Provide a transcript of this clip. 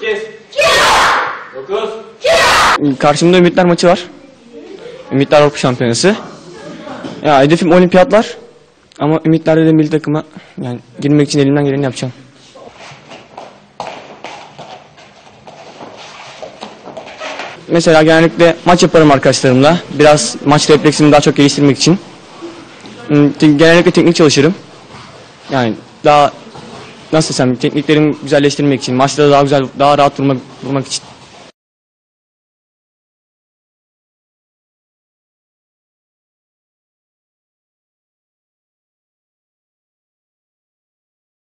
8 9 Karşımda Ümitler maçı var. Ümitler Avrupa Şampiyonası. Ya hedefim olimpiyatlar. Ama Ümitler'de de milli takıma yani girmek için elimden geleni yapacağım. Mesela genellikle maç yaparım arkadaşlarımla. Biraz maç refleksimi daha çok geliştirmek için. Hmm, genellikle teknik çalışırım. Yani daha nasıl desem tekniklerimi güzelleştirmek için, maçta daha güzel, daha rahat durmak, durmak için.